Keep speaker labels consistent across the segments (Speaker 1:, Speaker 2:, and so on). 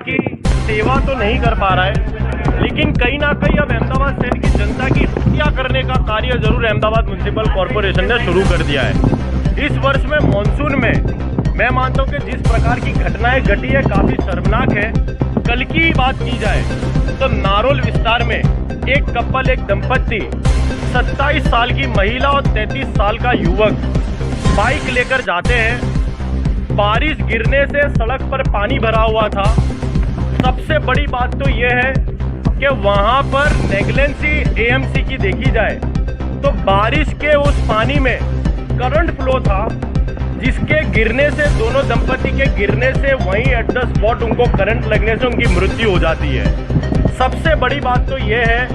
Speaker 1: की सेवा तो नहीं कर पा रहा है, लेकिन कहीं ना कहीं अब अहमदाबाद शहर की जनता की हत्या करने का कार्य ज़रूर अहमदाबाद म्यूनसिपल कॉरपोरेशन ने शुरू कर दिया है। इस वर्ष में मानसून में, मैं मानता हूँ कि जिस प्रकार की घटनाएँ घटी है, काफ़ी शर्मनाक है। कल की बात की जाए तो नारोल विस्तार में एक कपल एक दंपत्ति 27 साल की महिला और 33 साल का युवक बाइक लेकर जाते हैं। बारिश गिरने से सड़क पर पानी भरा हुआ था। सबसे बड़ी बात तो यह है कि वहाँ पर नेगलेंसी एएमसी की देखी जाए तो बारिश के उस पानी में करंट फ्लो था, जिसके गिरने से, दोनों दंपति के गिरने से वहीं एट द स्पॉट उनको करंट लगने से उनकी मृत्यु हो जाती है। सबसे बड़ी बात तो यह है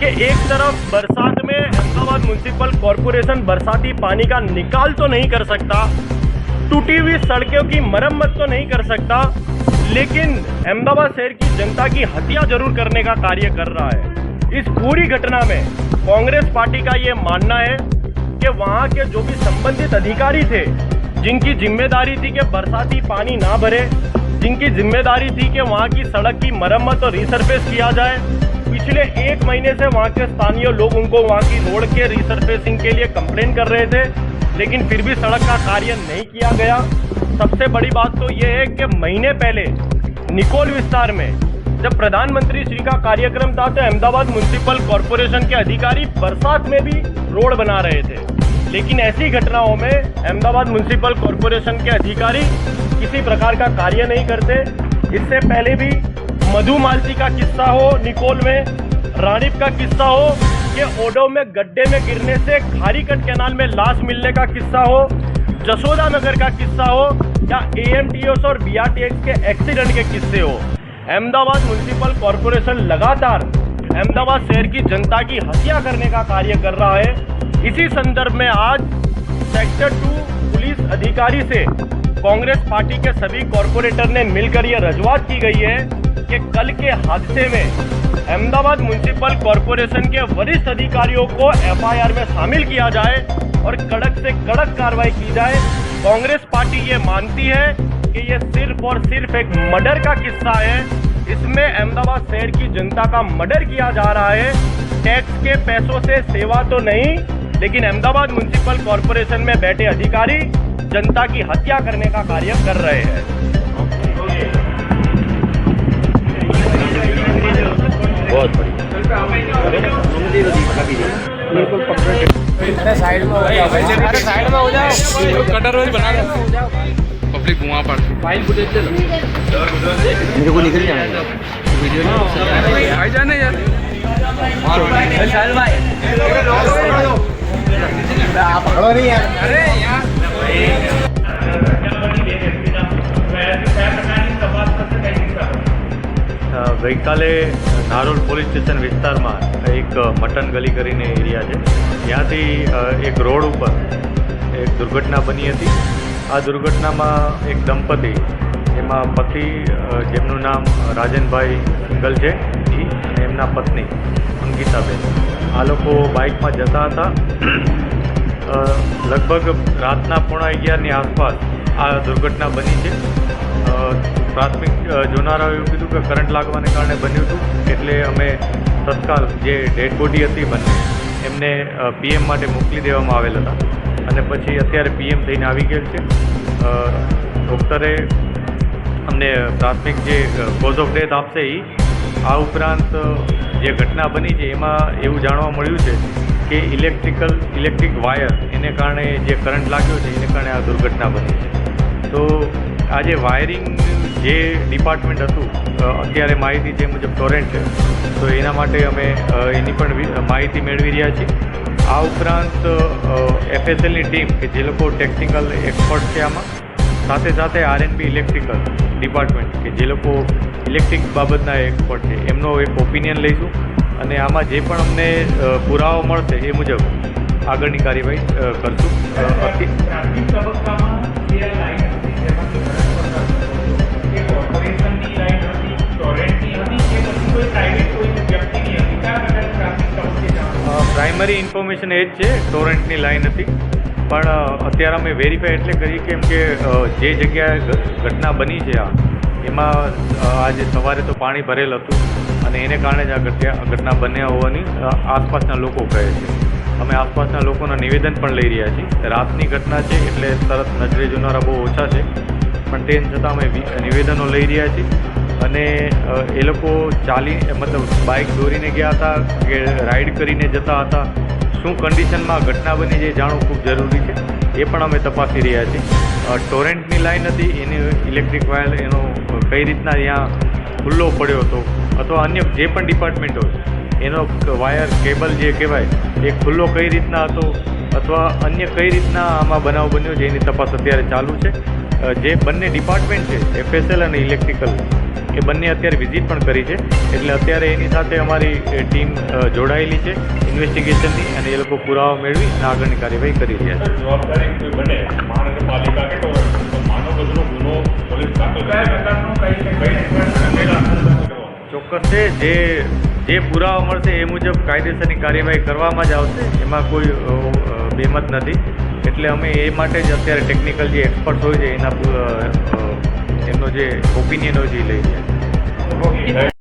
Speaker 1: कि एक तरफ़ बरसात में अहमदाबाद म्यूनसिपल कॉरपोरेशन बरसाती पानी का निकाल तो नहीं कर सकता टूटी हुई सड़कों की मरम्मत तो नहीं कर सकता, लेकिन अहमदाबाद शहर की जनता की हत्या ज़रूर करने का कार्य कर रहा है। इस पूरी घटना में कांग्रेस पार्टी का ये मानना है कि वहाँ के जो भी संबंधित अधिकारी थे, जिनकी ज़िम्मेदारी थी कि बरसाती पानी ना भरे, जिनकी ज़िम्मेदारी थी कि वहाँ की सड़क की मरम्मत और रिसरफेस किया जाए, पिछले एक महीने से वहाँ के स्थानीय लोग उनको वहाँ की रोड के रिसरफेसिंग के लिए कंप्लेन कर रहे थे। लेकिन फिर भी सड़क का कार्य नहीं किया गया। सबसे बड़ी बात तो ये है कि महीने पहले निकोल विस्तार में जब प्रधानमंत्री श्री का कार्यक्रम था तो अहमदाबाद म्यूनसिपल कॉरपोरेशन के अधिकारी बरसात में भी रोड बना रहे थे। लेकिन ऐसी घटनाओं में अहमदाबाद म्यूनसिपल कॉरपोरेशन के अधिकारी किसी प्रकार का कार्य नहीं करते। इससे पहले भी मधु मालती का किस्सा हो, निकोल में रानीप का किस्सा हो कि ओडो में, गड्ढे में गिरने से खारीकट कैनाल में लाश मिलने का किस्सा हो, जसोदा नगर का किस्सा हो, या एएमटीएस और बीआरटीएक्स के एक्सीडेंट के किस्से हो। अहमदाबाद म्यूनसिपल कॉरपोरेशन लगातार अहमदाबाद शहर की जनता की हत्या करने का कार्य कर रहा है। इसी संदर्भ में आज सेक्टर टू पुलिस अधिकारी से कांग्रेस पार्टी के सभी कॉरपोरेटर ने मिलकर यह रजूआत की गई है कि कल के हादसे में अहमदाबाद म्यूनसिपल कॉरपोरेशन के वरिष्ठ अधिकारियों को एफआईआर में शामिल किया जाए और कड़क से कड़क कार्रवाई की जाए। कांग्रेस पार्टी ये मानती है कि ये सिर्फ़ और सिर्फ़ एक मर्डर का किस्सा है। इसमें अहमदाबाद शहर की जनता का मर्डर किया जा रहा है। टैक्स के पैसों से सेवा तो नहीं, लेकिन अहमदाबाद म्यूनसिपल कॉरपोरेशन में बैठे अधिकारी जनता की हत्या करने का कार्य कर रहे हैं। बहुत बढ़िया
Speaker 2: साइड में हो जाओ अरे साइड में हो जाओ
Speaker 3: कटर रोज बना रहा पब्लिक वहाँ पर फाइल फुटेज
Speaker 4: मेरे को निकल जाना है
Speaker 3: भाई जाने यार
Speaker 4: पकड़ो नहीं यार
Speaker 3: अरे यार
Speaker 1: અ, ગઈકાલે નારોલ પોલીસ સ્ટેશન વિસ્તારમાં એક મટન ગલી કરીને એરિયા છે. ત્યાંથી એક રોડ ઉપર એક દુર્ઘટના બની હતી. આ દુર્ઘટનામાં એક દંપતી, એમાં પતિ જેમનું નામ રાજનભાઈ સિંગલ છે અને એમના પત્ની અંકિતાબેન. આ લોકો બાઇકમાં જતા હતા. લગભગ રાતના પોણા અગિયારની આસપાસ આ દુર્ઘટના બની છે. પ્રાથમિક જોનારાઓએ એવું કીધું કે કરંટ લાગવાને કારણે બન્યું હતું, એટલે અમે તત્કાલ જે ડેડ બોડી હતી બંને, એમને પીએમ માટે મોકલી દેવામાં આવેલ હતા. અને પછી અત્યારે પીએમ થઈને આવી ગયેલ છે. ડૉક્ટરે અમને પ્રાથમિક જે કોઝ ઓફ ડેથ આપશે એ આ ઉપરાંત જે ઘટના બની છે, એમાં એવું જાણવા મળ્યું છે કે ઇલેક્ટ્રિકલ ઇલેક્ટ્રિક વાયર એને કારણે જે કરંટ લાગ્યો છે, એને કારણે આ દુર્ઘટના બની છે. તો આ જે વાયરિંગ જે ડિપાર્ટમેન્ટ હતું અત્યારે માહિતી જે મુજબ ટોરેન્ટ છે, તો એના માટે અમે એની પણ માહિતી મેળવી રહ્યા છીએ. આ ઉપરાંત એફએસએલની ટીમ કે જે લોકો ટેકનિકલ એક્સપર્ટ છે આમાં, સાથે સાથે આરએનબી ઇલેક્ટ્રિકલ ડિપાર્ટમેન્ટ કે જે લોકો ઇલેક્ટ્રિક બાબતના એક્સપર્ટ છે, એમનો એક ઓપિનિયન લઈશું. અને આમાં જે પણ અમને પુરાવો મળશે એ મુજબ આગળની કાર્યવાહી કરશું. પ્રાઇમરી ઇન્ફોર્મેશન એ જ છે ટોરન્ટની લાઈન હતી. પણ અત્યારે અમે વેરીફાઈ એટલે કરી કેમ કે જે જગ્યાએ ઘટના બની છે આ,
Speaker 5: એમાં આજે સવારે તો પાણી ભરેલ હતું અને એને કારણે જ આ ઘટના ઘટના બન્યા હોવાની આસપાસના લોકો કહે છે. અમે આસપાસના લોકોના નિવેદન પણ લઈ રહ્યા છીએ. રાતની ઘટના છે એટલે તરત નજરે જોનારા બહુ ઓછા છે. પણ તેમ છતાં અમે નિવેદનો લઈ રહ્યા છીએ. અને એ લોકો ચાલી મતલબ બાઇક દોરીને ગયા હતા કે રાઈડ કરીને જતા હતા. શું કન્ડિશનમાં ઘટના બની છે જાણવું ખૂબ જરૂરી છે. એ પણ અમે તપાસી રહ્યા છીએ. ટોરેન્ટની લાઈન હતી, એની ઇલેક્ટ્રિક વાયર એનો કઈ રીતના ત્યાં ખુલ્લો પડ્યો હતો અથવા અન્ય જે પણ ડિપાર્ટમેન્ટો એનો વાયર કેબલ જે કહેવાય, એ ખુલ્લો કઈ રીતના હતો અથવા અન્ય કઈ રીતના આમાં બનાવ બન્યો છે એની તપાસ અત્યારે ચાલુ છે. જે બંને ડિપાર્ટમેન્ટ છે એફએસએલ અને ઇલેક્ટ્રિકલ એ બંને અત્યારે વિઝિટ પણ કરી છે. એટલે અત્યારે એની સાથે અમારી ટીમ જોડાયેલી છે. ઇન્વેસ્ટિગેશનની અને એ લોકો પુરાવા મેળવી અને આગળની કાર્યવાહી કરી રહ્યા છે. ચોક્કસ છે જે જે પુરાવા મળશે એ મુજબ કાયદેસરની કાર્યવાહી કરવામાં જ આવશે. એમાં કોઈ બેમત નથી. એટલે અમે એ માટે જ અત્યારે ટેકનિકલ જે એક્સપર્ટ હોય છે, એના એમનો જે ઓપિનિયન હોય છે એ લઈએ